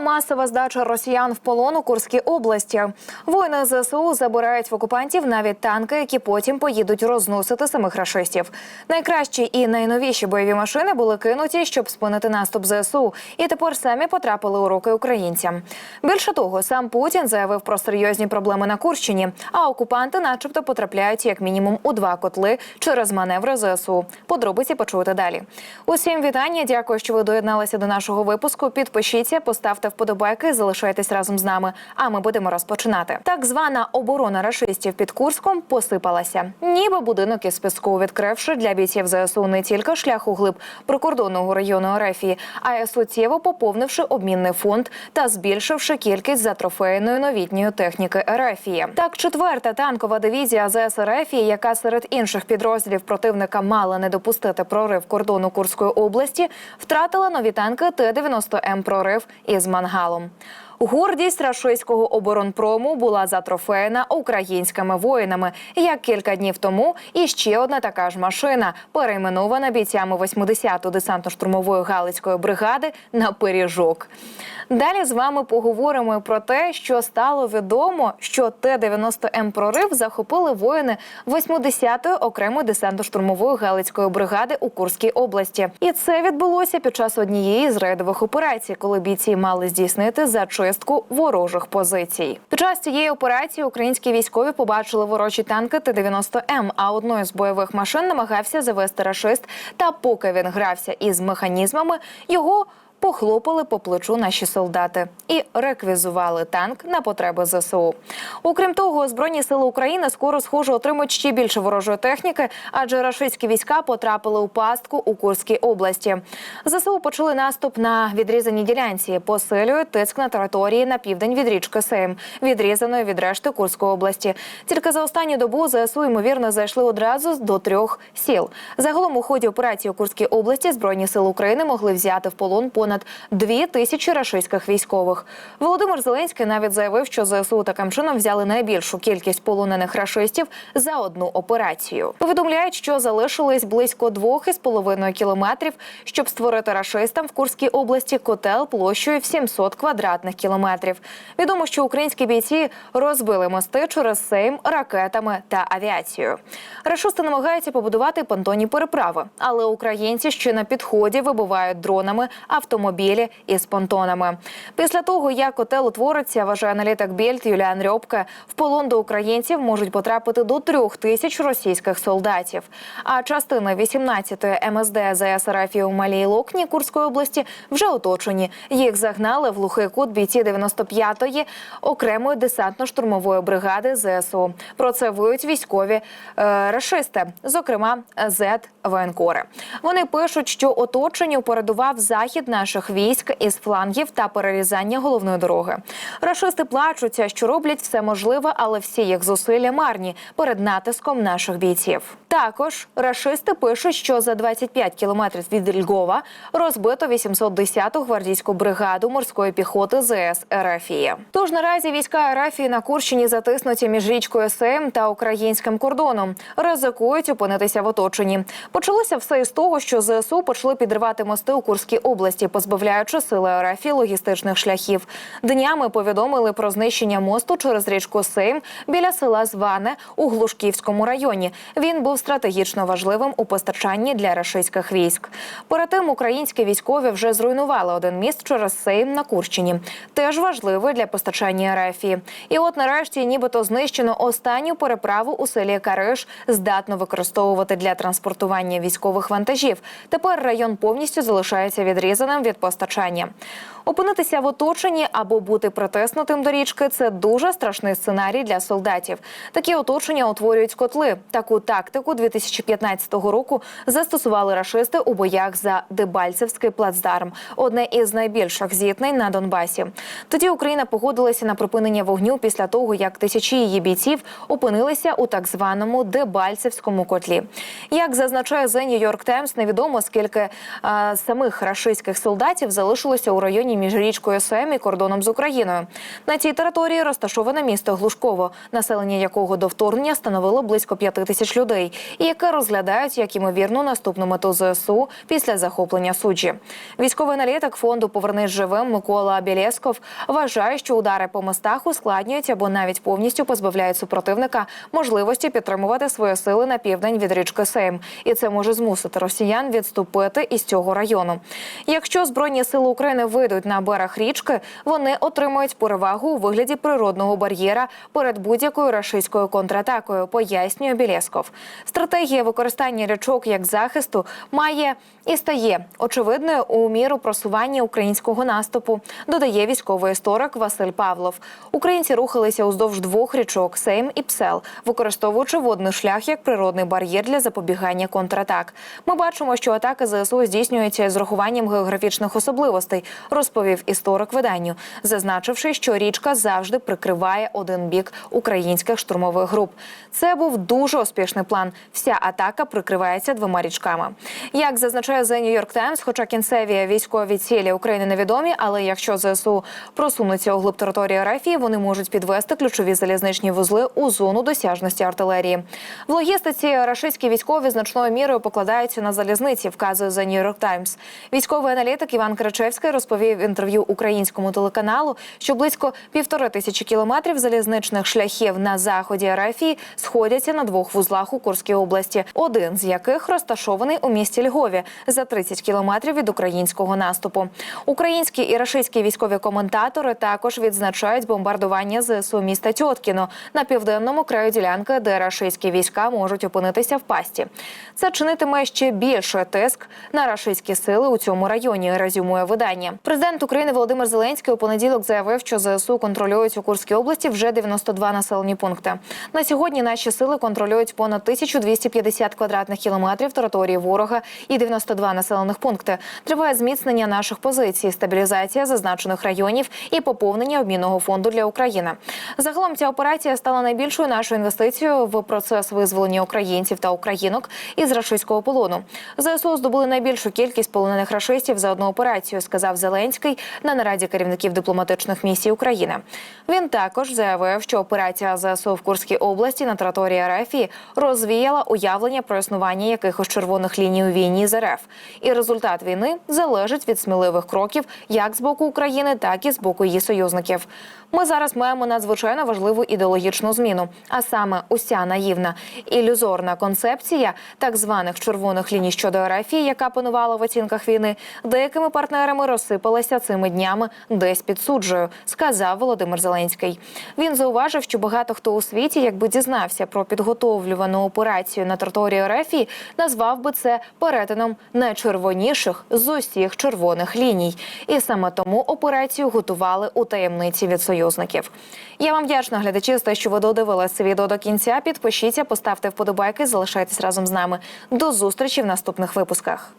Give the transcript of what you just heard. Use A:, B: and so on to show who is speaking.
A: масова здача росіян в полон у Курській області. Воїни ЗСУ забирають в окупантів навіть танки, які потім поїдуть розносити самих рашистів. Найкращі і найновіші бойові машини були кинуті, щоб спинити наступ ЗСУ, і тепер самі потрапили у руки українцям. Більше того, сам Путін заявив про серйозні проблеми на Курщині, а окупанти, начебто, потрапляють як мінімум у два котли через маневри ЗСУ. Подробиці почуєте далі. Усім вітання. Дякую, що ви доєдналися до нашого випуску. Підпишіться, поставте вподобайки, залишайтесь разом з нами. А ми будемо розпочинати. Так звана оборона рашистів під Курском посипалася. Ніби будинок із піску, відкривши для бійців ЗСУ не тільки шлях у глиб прикордонного району Орефії, а й суттєво поповнивши обмінний фонд та збільшивши кількість затрофейної новітньої техніки Ерефії. Так, четверта танкова дивізія ЗС Ерефії, яка серед інших підрозділів противника мала не допустити прорив кордону Курської області, втратила нові танки Т-90М прорив із мангалом. Гордість рашистського оборонпрому була затрофеєна українськими воїнами. Як кілька днів тому, і ще одна така ж машина, перейменована бійцями 80-ї десантно-штурмової галицької бригади на пиріжок. Далі з вами поговоримо про те, що стало відомо, що Т-90М прорив захопили воїни 80-ї окремої десантно-штурмової галицької бригади у Курській області. І це відбулося під час однієї з рейдових операцій, коли бійці мали здійснити зачистку ворожих позицій. Під час цієї операції українські військові побачили ворожі танки Т-90М, а одною з бойових машин намагався завести рашист. Та поки він грався із механізмами, його Похлопали по плечу наші солдати і реквізували танк на потреби ЗСУ. Окрім того, збройні сили України скоро схоже отримують ще більше ворожої техніки, адже рашистські війська потрапили у пастку у Курській області. ЗСУ почали наступ на відрізаній ділянці, посилюють тиск на території на південь від річки Сейм, відрізаної від решти Курської області. Тільки за останню добу ЗСУ ймовірно зайшли одразу до трьох сіл. Загалом у ході операції у Курській області збройні сили України могли взяти в полон понад понад дві тисячі рашистських військових. Володимир Зеленський навіть заявив, що ЗСУ таким чином взяли найбільшу кількість полонених рашистів за одну операцію. Повідомляють, що залишились близько двох із половиною кілометрів, щоб створити рашистам в Курській області котел площею в 700 квадратних кілометрів. Відомо, що українські бійці розбили мости через Сейм ракетами та авіацією. Рашисти намагаються побудувати понтонні переправи, але українці ще на підході вибивають дронами автомобілі автомобілі із понтонами. Після того, як котел утвориться, вважає аналітик Більд Юліан Рьобке, в полон до українців можуть потрапити до трьох тисяч російських солдатів. А частини 18-ї МСД ЗС РФ у Малій Локні Курської області вже оточені. Їх загнали в глухий кут бійці 95-ї окремої десантно-штурмової бригади ЗСУ. Про це виють військові е, рашисти, зокрема Зет воєнкори. Вони пишуть, що оточенню передував захід наших військ із флангів та перерізання головної дороги. Рашисти плачуться, що роблять все можливе, але всі їх зусилля марні перед натиском наших бійців. Також рашисти пишуть, що за 25 кілометрів від Львова розбито 810-ту гвардійську бригаду морської піхоти ЗС Ерафії. Тож наразі війська Ерафії на Курщині затиснуті між річкою Сейм та українським кордоном. Ризикують опинитися в оточенні. Почалося все із того, що ЗСУ почали підривати мости у Курській області, позбавляючи сили РФ логістичних шляхів. Днями повідомили про знищення мосту через річку Сейм біля села Зване у Глушківському районі. Він був стратегічно важливим у постачанні для рашистських військ. Перед тим українські військові вже зруйнували один міст через Сейм на Курщині. Теж важливий для постачання РФ. І от нарешті, нібито знищено останню переправу у селі Кариш, здатно використовувати для транспортування військових вантажів. Тепер район повністю залишається відрізаним від постачання. Опинитися в оточенні або бути притиснутим до річки це дуже страшний сценарій для солдатів. Такі оточення утворюють котли. Таку тактику 2015 року застосували рашисти у боях за Дебальцевський плацдарм, одне із найбільших зіткнень на Донбасі. Тоді Україна погодилася на припинення вогню після того, як тисячі її бійців опинилися у так званому Дебальцевському котлі. Як зазначає The New York Times, невідомо скільки а, самих рашистських солдатів солдатів залишилося у районі між річкою Сем і кордоном з Україною. На цій території розташоване місто Глушково, населення якого до вторгнення становило близько п'яти тисяч людей, і яке розглядають як імовірну наступну мету ЗСУ після захоплення суджі. Військовий аналітик фонду Повернись живим Микола Білєсков вважає, що удари по мостах ускладнюють або навіть повністю позбавляють супротивника можливості підтримувати свої сили на південь від річки Сейм, і це може змусити росіян відступити із цього району. Якщо збройні сили України вийдуть на берег річки, вони отримують перевагу у вигляді природного бар'єра перед будь-якою рашистською контратакою, пояснює Білєсков. Стратегія використання річок як захисту має і стає очевидною у міру просування українського наступу, додає військовий історик Василь Павлов. Українці рухалися уздовж двох річок Сейм і Псел, використовуючи водний шлях як природний бар'єр для запобігання контратак. Ми бачимо, що атаки ЗСУ здійснюються з урахуванням географічних особливостей, розповів історик виданню, зазначивши, що річка завжди прикриває один бік українських штурмових груп. Це був дуже успішний план. Вся атака прикривається двома річками. Як зазначає The New York Times, хоча кінцеві військові цілі України невідомі, але якщо ЗСУ просунуться у глиб території РФ, вони можуть підвести ключові залізничні вузли у зону досяжності артилерії. В логістиці рашистські військові значною мірою покладаються на залізниці, вказує The New York Times. Військовий аналітик Іван Кричевський розповів в інтерв'ю українському телеканалу, що близько півтори тисячі кілометрів залізничних шляхів на заході РФ сходяться на двох вузлах у Курській області, один з яких розташований у місті Львові за 30 кілометрів від українського наступу. Українські і рашистські військові коментатори також відзначають бомбардування ЗСУ міста Тьоткіно на південному краю ділянки, де рашистські війська можуть опинитися в пасті. Це чинитиме ще більше тиск на рашистські сили у цьому районі. Резюмує видання. Президент України Володимир Зеленський у понеділок заявив, що ЗСУ контролюють у Курській області вже 92 населені пункти. На сьогодні наші сили контролюють понад 1250 квадратних кілометрів території ворога і 92 населених пункти. Триває зміцнення наших позицій, стабілізація зазначених районів і поповнення обмінного фонду для України. Загалом ця операція стала найбільшою нашою інвестицією в процес визволення українців та українок із рашистського полону. ЗСУ здобули найбільшу кількість полонених рашистів за одну операцію, сказав Зеленський на нараді керівників дипломатичних місій України. Він також заявив, що операція ЗСУ в Курській області на території РФ розвіяла уявлення про існування якихось червоних ліній у війні з РФ. І результат війни залежить від сміливих кроків як з боку України, так і з боку її союзників. Ми зараз маємо надзвичайно важливу ідеологічну зміну, а саме уся наївна ілюзорна концепція так званих червоних ліній щодо РФ, яка панувала в оцінках війни, деякими партнерами розсипалася цими днями десь під суджею, сказав Володимир Зеленський. Він зауважив, що багато хто у світі, якби дізнався про підготовлювану операцію на території РФ, назвав би це перетином найчервоніших з усіх червоних ліній, і саме тому операцію готували у таємниці від союзників. Я вам вдячна глядачі за те, що ви додивилися це відео до кінця. Підпишіться, поставте вподобайки, залишайтесь разом з нами. До зустрічі в наступних випусках.